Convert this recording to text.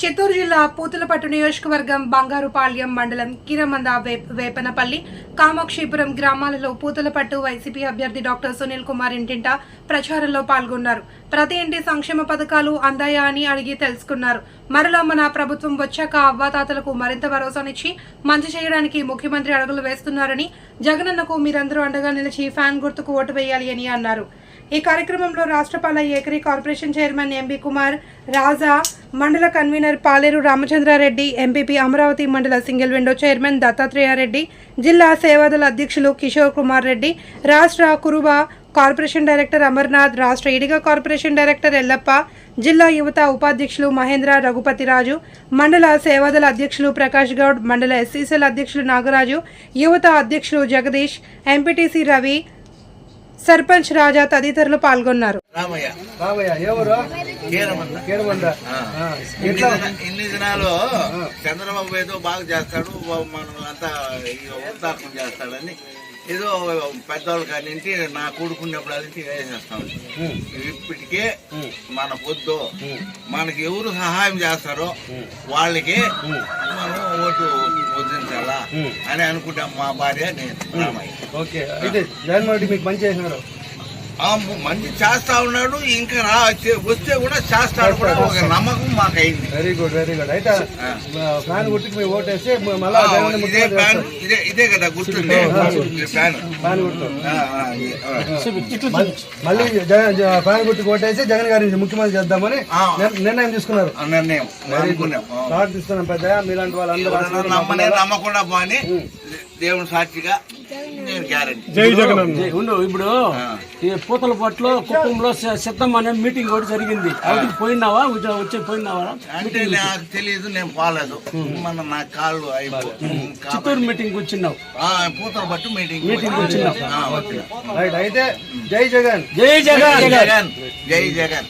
చిత్తూరు జిల్లా పూతలపట్టు నియోజకవర్గం బంగారుపాళ్యం మండలం కిరమంద వేపనపల్లి కామాక్షిపురం గ్రామాలలో పూతలపట్టు వైసీపీ అభ్యర్థి డాక్టర్ సునీల్ కుమార్ ఇంటింట ప్రచారంలో పాల్గొన్నారు. ప్రతి ఇంటి సంక్షేమ పథకాలు అందాయా అని అడిగి తెలుసుకున్నారు. మరలా మన ప్రభుత్వం వచ్చాక అవ్వాతాతలకు మరింత భరోసానిచ్చి మంచి చేయడానికి ముఖ్యమంత్రి అడుగులు వేస్తున్నారని జగనన్నకు మీరందరూ అండగా నిలిచి ఫ్యాన్ గుర్తుకు ఓటు వేయాలి అని అన్నారు. ఈ కార్యక్రమంలో రాష్ట్రపాల ఏకరీ corporation chairman MB Kumar Raja మండల కన్వీనర్ పాలేరు రామచంద్రారెడ్డి ఎంపీపీ అమరావతి మండల సింగిల్ విండో చైర్మన్ దత్తాత్రేయారెడ్డి జిల్లా సేవాదళ అధ్యక్షులు కిషోర్ కుమార్ రెడ్డి రాష్ట్ర కురుబ కార్పొరేషన్ డైరెక్టర్ అమర్నాథ్ రాష్ట్ర ఇడిగా కార్పొరేషన్ డైరెక్టర్ ఎల్లప్ప జిల్లా యువత ఉపాధ్యక్షులు మహేంద్ర రఘుపతిరాజు మండల సేవాదళ అధ్యక్షులు ప్రకాష్ గౌడ్ మండల ఎస్సీసీల అధ్యక్షులు నాగరాజు యువత అధ్యక్షులు జగదీష్ ఎంపీటీసీ రవి సర్పంచ్ రాజా తదితరులు పాల్గొన్నారు. రామయ్య. బాబయ్య ఎవరు? కీరమంద. ఇన్ని దిన- ఇన్ని దినాలు చంద్రబాబు ఏదో బాగా చేస్తాడు బాబు మనం అంతా ఉత్తాపం చేస్తాడని ఏదో పెద్దవాళ్ళు కానింటి నా కొడుకున్నప్పుడు అది వేసేస్తాం ఇప్పటికే మన పొద్దు మనకి ఎవరు సహాయం చేస్తారో వాళ్ళకి మనం ఓటు వదిలించాలా అని అనుకుంటాం మా భార్య నేను రామయ్య. ఓకే. అయితే జగన్మోహన్ రెడ్డి మీకు మంచి చేసినారు. మంచి చేస్తా ఉన్నాడు ఇంకా రా వస్తే కూడా చేస్తాడు కూడా ఒక నమ్మకం మాకు అయింది వెరీ గుడ్ వెరీ గుడ్ అయితే. ఫ్యాన్ గుర్తుకి మేము ఓటేసి మ- మళ్ళా ఆ, జగన్ ఇదే చేస్తారు. ఇదే ఇదే కదా గుర్తుంది. ఫ్యాన్ గుర్తు. ఆ. మళ్ళీ- ఫ్యాన్ గుర్తుకి ఓటేసి జగన్ గారిని ముఖ్యమంత్రి చేద్దామని నిర్ణయం తీసుకున్నారు. నిర్ణయం. తీసుకున్నాం పెద్ద మీలాంటి వాళ్ళందరూ నమ్మకుండా పోని. దేవుని సాక్షిగా. నేను గ్యారంటీ జై జగన్ జై, ఉండు ఇప్పుడు ఈ పూతల పట్లో కుప్పంలో స- సిద్ధం అనే మీటింగ్ ఒకటి జరిగింది. అక్కడికి పోయినావా? వచ్చి- వచ్చి పోయినావా? అంటే నాకు తెలియదు నేను పోలేదు. మన నా కాళ్ళు చిత్తూరు మీటింగ్ వచ్చినావు. పూతల పట్టు మీటింగ్ మీటింగ్ వచ్చినావు. ఆ, వచ్చిన. రైట్ అయితే జై జగన్. జై జగన్. జై జగన్. జై జగన్.